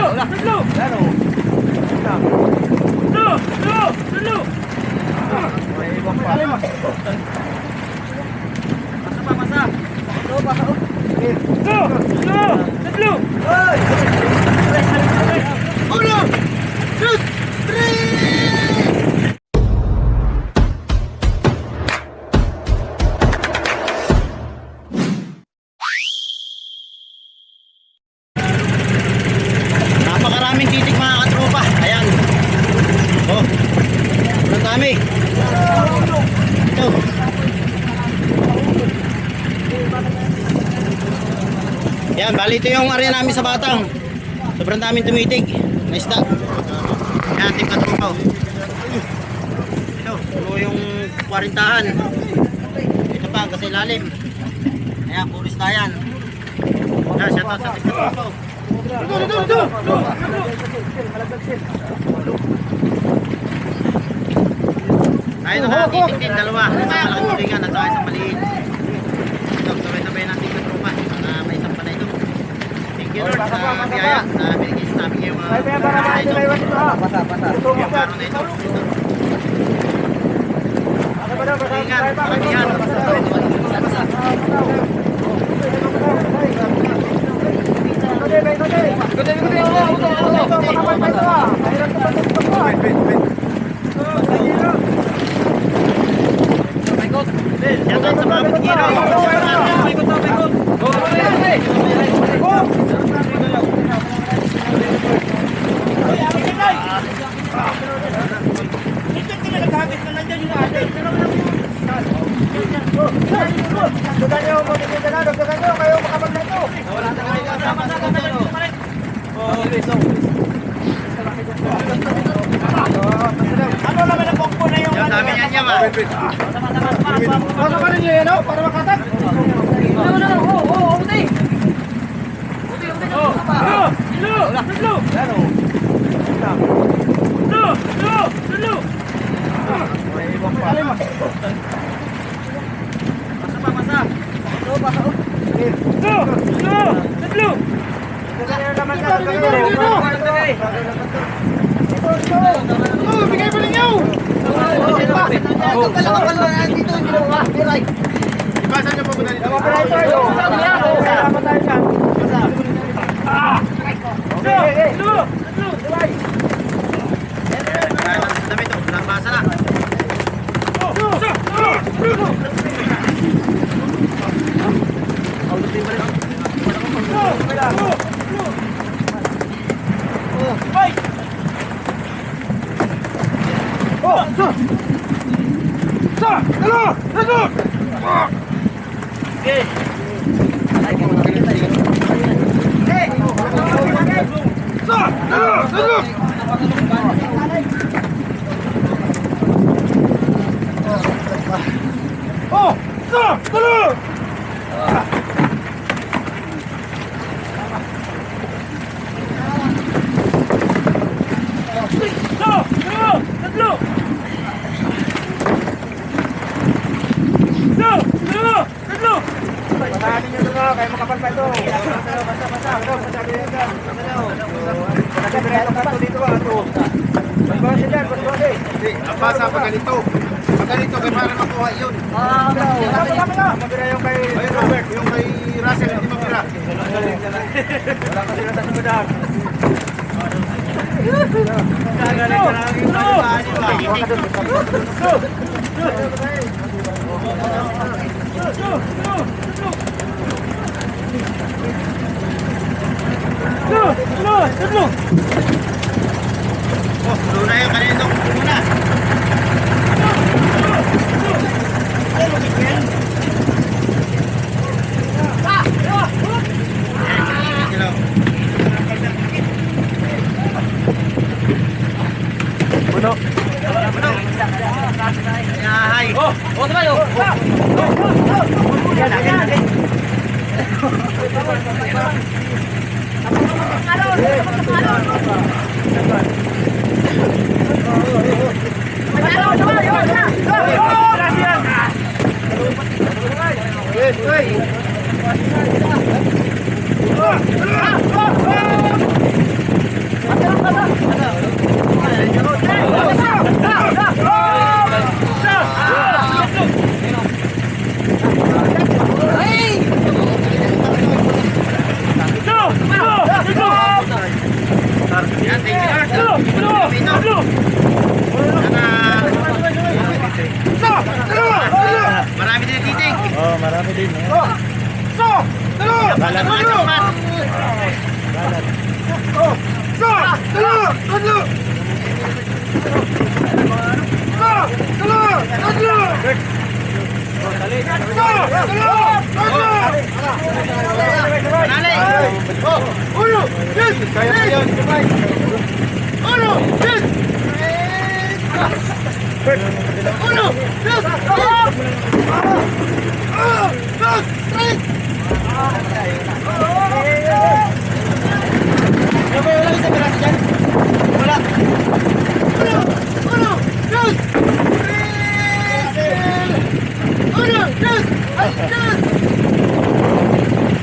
Tatlo! Yan, bali ito yung area namin sa Batang. Sobrang daming tumitig. Na isda. Yan, team katropa. oh. Ito, yung kwarintahan. Ito pa, kasi lalim. Ayan, puris na yan. Yan, shout out sa team katropa. oh. Ito, ito, ito! Tayo nakatitig din, dalawa. Isang malaking tulingan at saka isang maliit. Ito, sabay-sabay natin sa tropa. Para may isang pa na ito. Thank you Lord sa biyaya na binigay sa amin yung mga Ay, kaya para ito. makakita ito ha. Basa, basa. Ito, ito. Ito. Ano ba daw? Basa, Tulingan, basa, basa. maramihan. Basa, basa. Ikutin, ikutin. Ikutin, ikutin. Oo, oo, para makatag. Tatlo! Tatlo! Yan, oh. Ibasan niyo po muna dito. Tama pa na ito, ito. Tama tayo dyan. Okay, okay. Tatlo! Tatlo! Dami ito. Nabasa na. Oh, ito. Sa, dalo, dalo. Sa, dalo, dalo. Oh, sa, dalo. Tatlo! Tatlo! Tatlo! Tatlo! Tatlo! Tatlo! Patahanin nyo ito na, kayo makapal pa ito. Basa, basa. Ito, basa, dito daw. Basa, diretso ka to dito, ah, ito. Basbase dyan, basbase. Nabasa pa ganito. Ganito, kaya para makuha yun. Ah. Mabira yung kay Ay, Robert, yung kay Russell, hindi mapira. Wala kasi na sa sumunod. Tatlo! Tatlo! Tatlo! Tatlo! Tatlo! Oh, luna yung kanino. Luna. Hello. ¡Uno! ¡Dos! ¡Dos! ¡Tres! Kaya. Ano wala? Wala.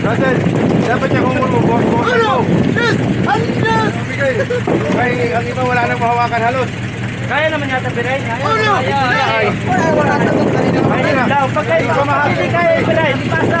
Russell, dapat niya kung buwan mo. Ano? Ay, ang iba wala nang mahawakan halos. Kaya naman yata biray. Ay, Ayun na. daw. Pagka Hindi ko mahal. hindi kaya biray, di pasa.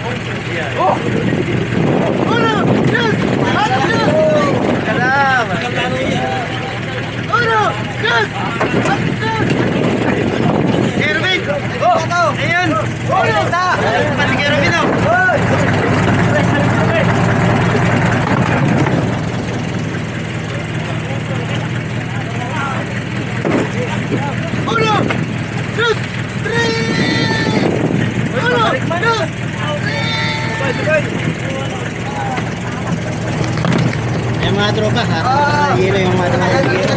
Kervin! Oh! Ayun! Ayun! Pati Kervin oh! Ayan mga tropa, ha? Sa hilo yung mga tropa sa hilo.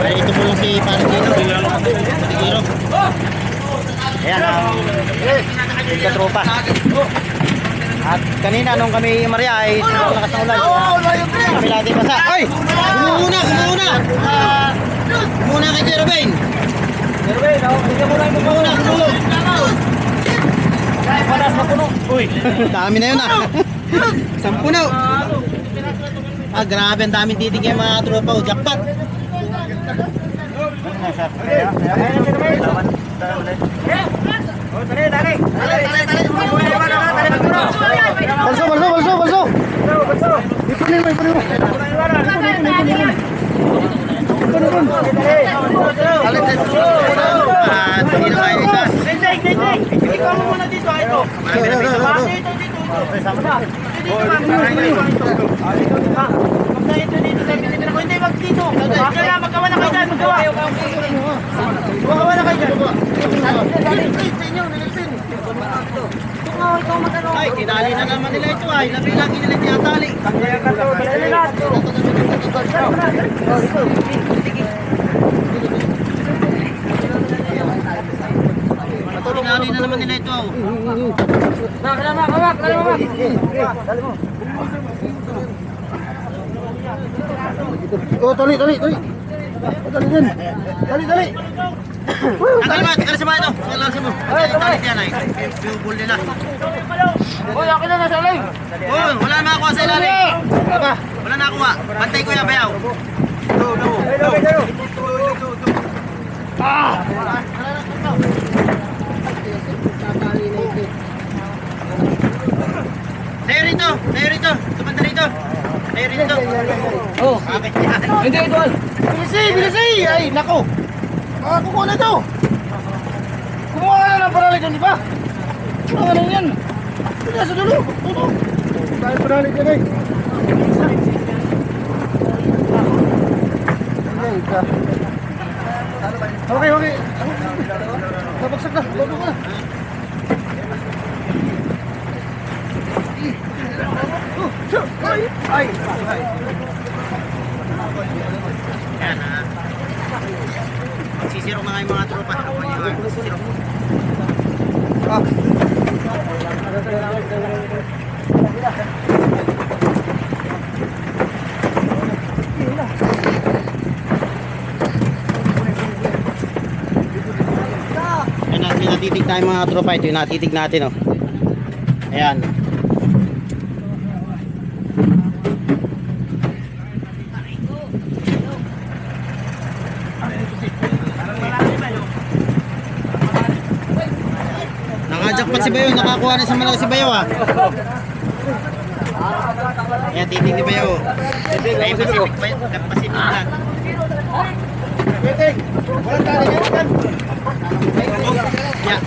Ay, ito po lang si Parang Gino. Pati hilo. Ayan, ang yung katropa. At kanina nung kami Maria ay sobrang lakas ng ulan. Kami lahat ay basa. Ay! Gumuuna! Ah, Gumuuna kay Kuya Ruben! Gumuuna! Gumuuna! Panas na puno. Uy. Dami na yun ah. Sampu na. Ah, grabe. Ang daming titig yung mga tropa. Oh, jackpot. Balso, balso, balso, balso. Ipunin mo, ipunin mo. Ah, hindi na kayo itas. Dinding, dinding. Ikaw mo muna dito. ah, Ito. Marami na piso. Ah, Dito, dito, dito. Dito, dito. Ah, Magka ito dito. dito, dito. Ako, Hindi, wag dito. Magka na, magkawa na kayo dyan. Magkawa. Magkawa na kayo dyan. Ay, tinali na naman nila ito ay. Labi-lagi nila tinatali. Dali na. Tinali na naman nila ito. Oh, tali, tali, tali. Tali din. Tali, tali. Tagal sa mga ito. Sa lang mo. Tali yan ay. Yung bull nila. Uy, akin na nasa live. Oh, wala na makuha sa ilalim. Wala na kuha. Bantay ko yung bayaw. Tayo rito. Tayo rito. Tumanda rito. Tayo rito. Oh. Bakit yan? Hindi, Idol. Bilisi, bilisi. Ay, nako. Ah, kukuha na ito. Kumuha ka na ng parali dyan, di ba? Kumuha na yan. Kaya sa dulo. Tuto. Dahil parali dyan eh. Ay, ka. Okay, okay. Nabagsak na. Ka na. Oh. Ay, ay, ay. Yan ah. Sisiro mga yung mga tropa. Sisiro. Ah. Yan natin natitig tayo mga tropa. Ito yung natitig natin oh. Ayan. Jackpot si Bayo. Nakakuha na sa malaki si Bayo ah. Yan, titig ni Bayo. Ay, Pacific ba yun? Pacific lang. Walang tali yan. Yeah.